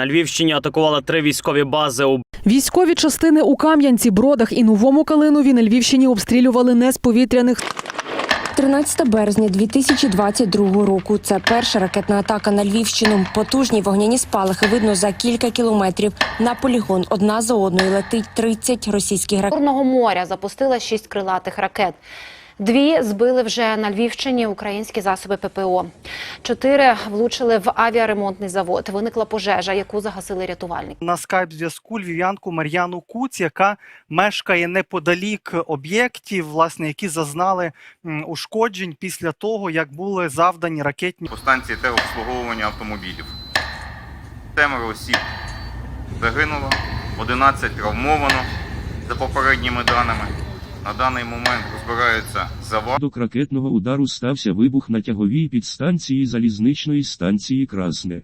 на Львівщині атакували три військові бази. У Військові частини у Кам'янці, Бродах і Новому Калинові на Львівщині обстрілювали не з повітряних 13 березня 2022 року. Це перша ракетна атака на Львівщину. Потужні вогняні спалахи видно за кілька кілометрів. На полігон одна за одною летить 30 російських ракет. Чорного моря запустила шість крилатих ракет. Дві збили вже на Львівщині українські засоби ППО. Чотири влучили в авіаремонтний завод. Виникла пожежа, яку загасили рятувальники. на скайп зв'язку львів'янку Мар'яну Куц, яка мешкає неподалік об'єктів, власне, які зазнали ушкоджень після того, як були завдані ракетні по станції обслуговування автомобілів. Семеро осіб загинуло, 11 травмовано за попередніми даними. На даний момент розбираються завали. Внаслідок ракетного удару стався вибух на тяговій підстанції залізничної станції Красне.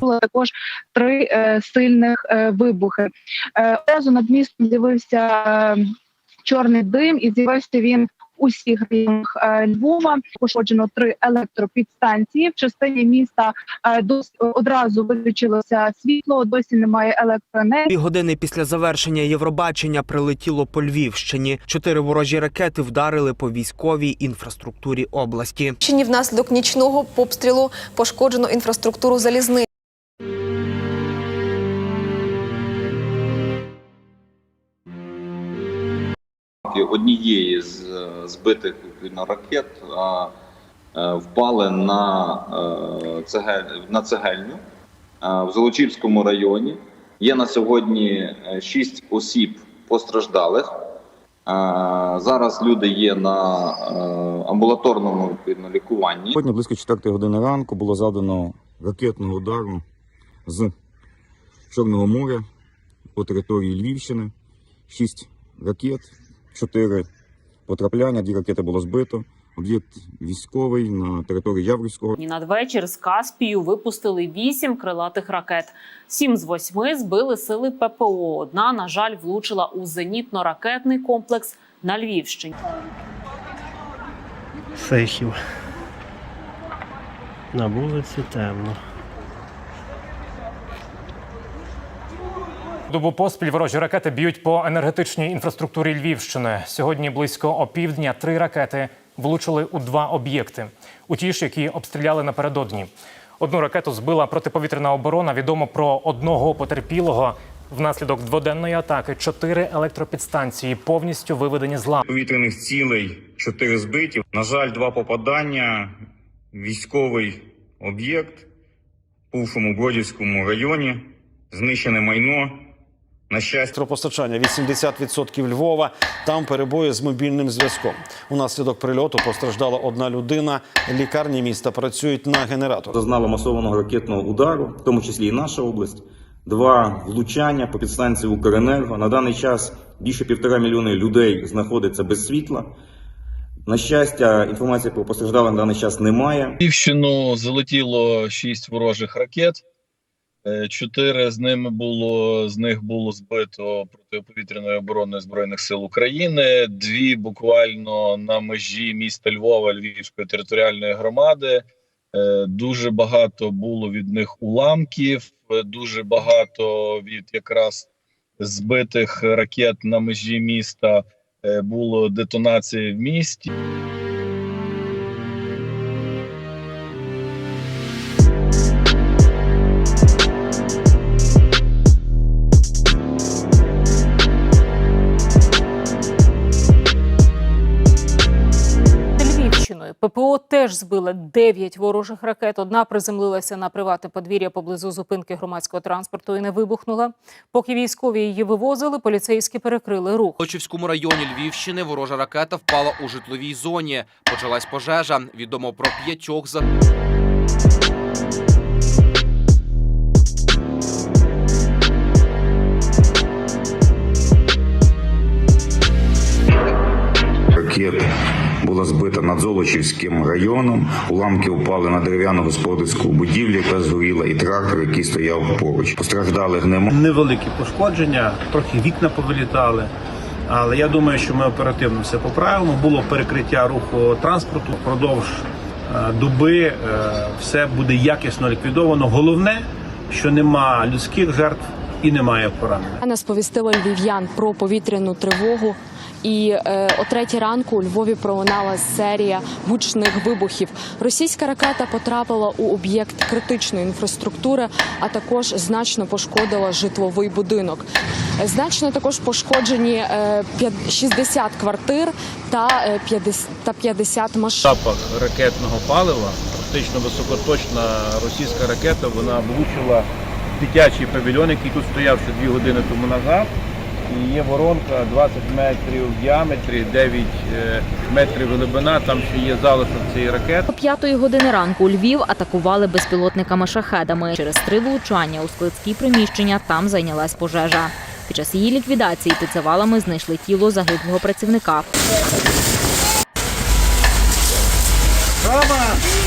було також три е, сильних е, вибухи. Е, одразу над містом з'явився е, чорний дим, і з'явився він у всіх районах е, Львова. Пошкоджено три електропідстанції. В частині міста е, дос, одразу виключилося світло. Досі немає електроенергії. Дві години після завершення Євробачення прилетіло по Львівщині. Чотири ворожі ракети вдарили по військовій інфраструктурі області. Львівщині внаслідок нічного обстрілу пошкоджено інфраструктуру залізниці. Однієї з е, збитих ракет е, впали на, е, на цегельню в Золочівському районі. Є на сьогодні шість осіб постраждалих. Зараз люди є на амбулаторному відповідно, лікуванні. Сьогодні близько 4 години ранку було завдано ракетного удару з Чорного моря по території Львівщини. Шість ракет, чотири потрапляння, дві ракети було збито. Об'єкт військовий на території Яврівського І надвечір з Каспію випустили вісім крилатих ракет. Сім з восьми збили сили ППО. Одна, на жаль, влучила у зенітно-ракетний комплекс на Львівщині. Сихів. На вулиці темно. Добу поспіль ворожі ракети б'ють по енергетичній інфраструктурі Львівщини. Сьогодні близько опівдня три ракети влучили у два об'єкти. У ті ж, які обстріляли напередодні. Одну ракету збила протиповітряна оборона. Відомо про одного потерпілого. Внаслідок дводенної атаки чотири електропідстанції повністю виведені з ладу. Повітряних цілей 4 збиті. На жаль, два попадання. Військовий об'єкт в Пулшому районі. Знищене майно. На щастя, Електропостачання 80% Львова. Там перебої з мобільним зв'язком. Унаслідок прильоту постраждала одна людина. Лікарні міста працюють на генератор. Зазнала масованого ракетного удару, в тому числі і наша область. Два влучання по підстанції Укренерго. На даний час більше півтора мільйони людей знаходиться без світла. На щастя, інформації про постраждалих на даний час немає. Львівщину залетіло шість ворожих ракет. Е, Чотири з ними було з них було збито протиповітряною обороною збройних сил України. Дві буквально на межі міста Львова Львівської територіальної громади. Е, Дуже багато було від них уламків, дуже багато від якраз збитих ракет на межі міста е, було детонації в місті. ППО теж збила 9 ворожих ракет. Одна приземлилася на приватне подвір'я поблизу зупинки громадського транспорту і не вибухнула. Поки військові її вивозили, поліцейські перекрили рух. У Лочівському районі Львівщини ворожа ракета впала у житловій зоні. Почалась пожежа. Відомо про п'ятьох за ракет була збита над Золочівським районом. Уламки впали на дерев'яну господарську будівлю, яка згоріла, і трактор, який стояв поруч. Постраждалих немає. Невеликі пошкодження, трохи вікна повилітали. Але я думаю, що ми оперативно все поправимо. Було перекриття руху транспорту впродовж е, доби. е, Все буде якісно ліквідовано. Головне, що нема людських жертв і немає поранених. Не сповістила львів'ян про повітряну тривогу. І е, о третій ранку у Львові пролунала серія гучних вибухів. Російська ракета потрапила у об'єкт критичної інфраструктури, а також значно пошкодила житловий будинок. Е, Значно також пошкоджені е, 60 квартир та е, 50 та 50 машин. Запах ракетного палива, практично високоточна російська ракета, вона влучила дитячий павільйон, який тут стояв ще дві години тому назад. І є воронка 20 метрів в діаметрі, 9 е, метрів глибина, там ще є залишок цієї ракети. О п'ятої години ранку Львів атакували безпілотниками шахедами. Через три влучання у складські приміщення там зайнялась пожежа. Під час її ліквідації піцевалами знайшли тіло загиблого працівника.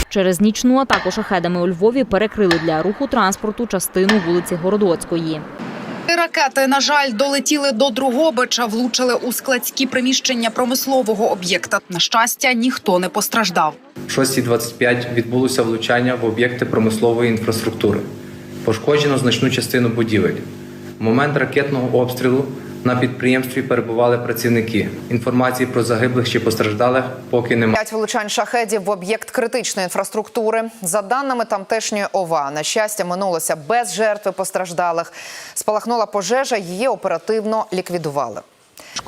Через нічну атаку шахедами у Львові перекрили для руху транспорту частину вулиці Городоцької. Ракети, на жаль, долетіли до Другобича, влучили у складські приміщення промислового об'єкта. На щастя, ніхто не постраждав. О 6.25 відбулося влучання в об'єкти промислової інфраструктури. Пошкоджено значну частину будівель. В момент ракетного обстрілу на підприємстві перебували працівники. Інформації про загиблих чи постраждалих поки немає. П'ять влучань шахедів в об'єкт критичної інфраструктури. За даними тамтешньої ОВА, на щастя, минулося без жертви постраждалих. Спалахнула пожежа, її оперативно ліквідували.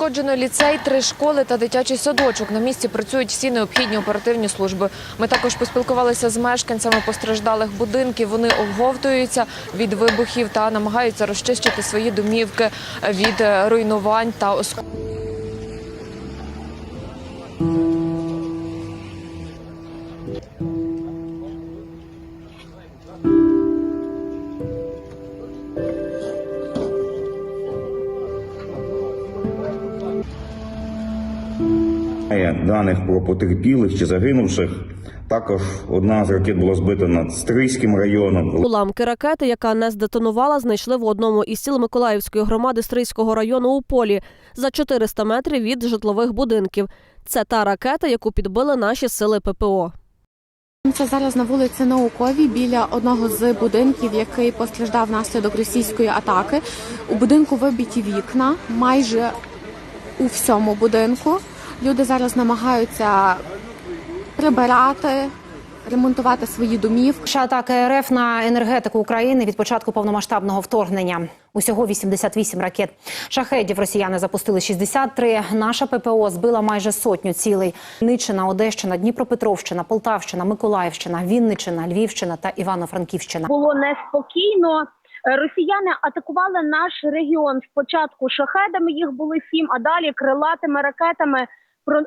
Шкоджено ліцей, три школи та дитячий садочок. На місці працюють всі необхідні оперативні служби. Ми також поспілкувалися з мешканцями постраждалих будинків. Вони обговтуються від вибухів та намагаються розчистити свої домівки від руйнувань та осколків. Немає даних про потерпілих чи загинувших. Також одна з ракет була збита над Стрийським районом. Уламки ракети, яка не здетонувала, знайшли в одному із сіл Миколаївської громади Стрийського району у полі за 400 метрів від житлових будинків. Це та ракета, яку підбили наші сили ППО. Це зараз на вулиці Науковій біля одного з будинків, який постраждав внаслідок російської атаки. У будинку вибиті вікна майже у всьому будинку. Люди зараз намагаються прибирати, ремонтувати свої домівки. Ще атаки РФ на енергетику України від початку повномасштабного вторгнення. Усього 88 ракет. Шахедів росіяни запустили 63. Наша ППО збила майже сотню цілей. Ничина, Одещина, Дніпропетровщина, Полтавщина, Миколаївщина, Вінниччина, Львівщина та Івано-Франківщина. було неспокійно. Росіяни атакували наш регіон спочатку шахедами. Їх було сім, а далі крилатими ракетами. Про е,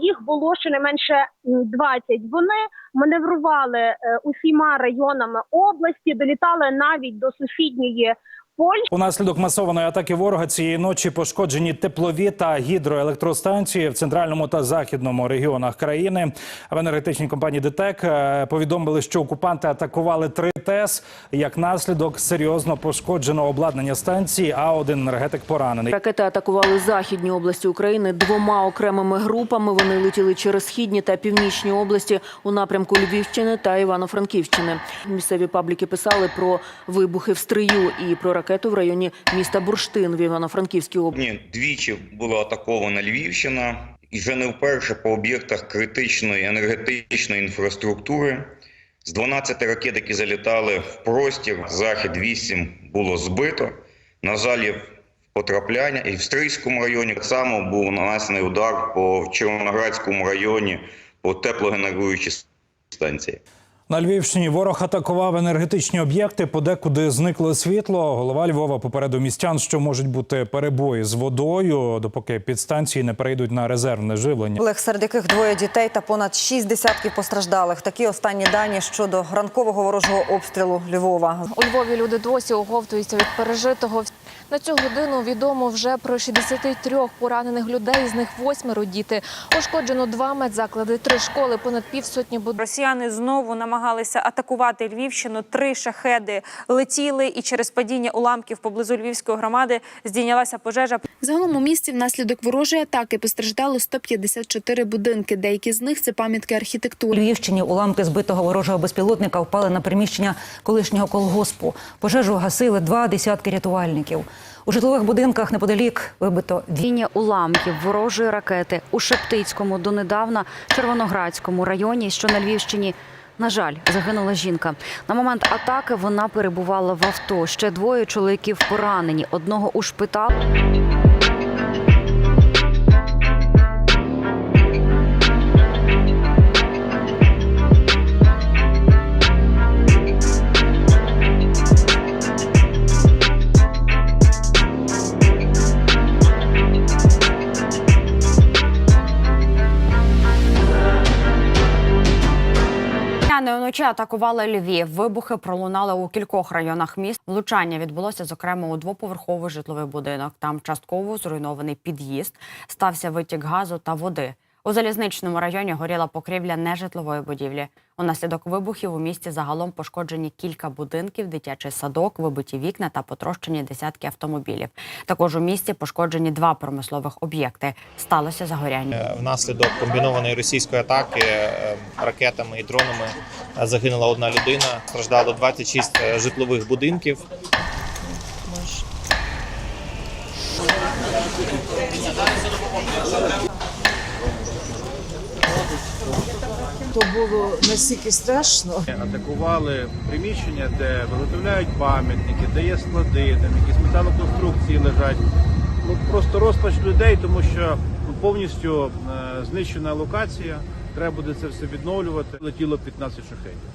їх було щонайменше м, 20. Вони маневрували е, усіма районами області, долітали навіть до сусідньої Польщі. Унаслідок масованої атаки ворога цієї ночі пошкоджені теплові та гідроелектростанції в центральному та західному регіонах країни. В енергетичній компанії ДТЕК е, повідомили, що окупанти атакували три ТЕС. Як наслідок серйозно пошкоджено обладнання станції, а один енергетик поранений. Ракети атакували західні області України двома окремими групами. Вони летіли через східні та північні області у напрямку Львівщини та Івано-Франківщини. Місцеві пабліки писали про вибухи в стрию і про ракету в районі міста Бурштин в Івано-Франківській області. Двічі була атакована Львівщина, і вже не вперше по об'єктах критичної енергетичної інфраструктури. З 12 ракет, які залітали в простір, захід 8 було збито. На жаль, потрапляння. І в Стрийському районі так само був нанесений удар по Червоноградському районі по теплогенеруючій станції. На Львівщині ворог атакував енергетичні об'єкти, подекуди зникло світло. Голова Львова попередив містян, що можуть бути перебої з водою, допоки підстанції не перейдуть на резервне живлення. Олег, серед яких двоє дітей та понад шість десятків постраждалих. Такі останні дані щодо ранкового ворожого обстрілу Львова. У Львові люди досі оговтуються від пережитого. На цю годину відомо вже про 63 поранених людей, з них восьмеро діти. Ушкоджено два медзаклади, три школи, понад півсотні будинків. Росіяни знову намагалися атакувати Львівщину. Три шахеди летіли, і через падіння уламків поблизу Львівської громади здійнялася пожежа. Загалом у місті внаслідок ворожої атаки постраждало 154 будинки. Деякі з них це пам'ятки архітектури. У Львівщині уламки збитого ворожого безпілотника впали на приміщення колишнього колгоспу. Пожежу гасили два десятки рятувальників. У житлових будинках неподалік вибито Віння уламків ворожої ракети у Шептицькому, донедавна Червоноградському районі, що на Львівщині. На жаль, загинула жінка. На момент атаки вона перебувала в авто. Ще двоє чоловіків поранені. Одного у шпитал. Росіяни вночі атакували Львів. Вибухи пролунали у кількох районах міст. Влучання відбулося зокрема у двоповерховий житловий будинок. Там частково зруйнований під'їзд, стався витік газу та води. У залізничному районі горіла покрівля нежитлової будівлі. Унаслідок вибухів у місті загалом пошкоджені кілька будинків, дитячий садок, вибиті вікна та потрощені десятки автомобілів. Також у місті пошкоджені два промислових об'єкти. Сталося загоряння. Внаслідок комбінованої російської атаки е, ракетами і дронами е, загинула одна людина. Страждало 26 е, житлових будинків. То було настільки страшно. Атакували приміщення, де виготовляють пам'ятники, де є склади, там якісь металоконструкції лежать. Ну просто розпач людей, тому що ну, повністю е, знищена локація. Треба буде це все відновлювати. Летіло 15 шахетів.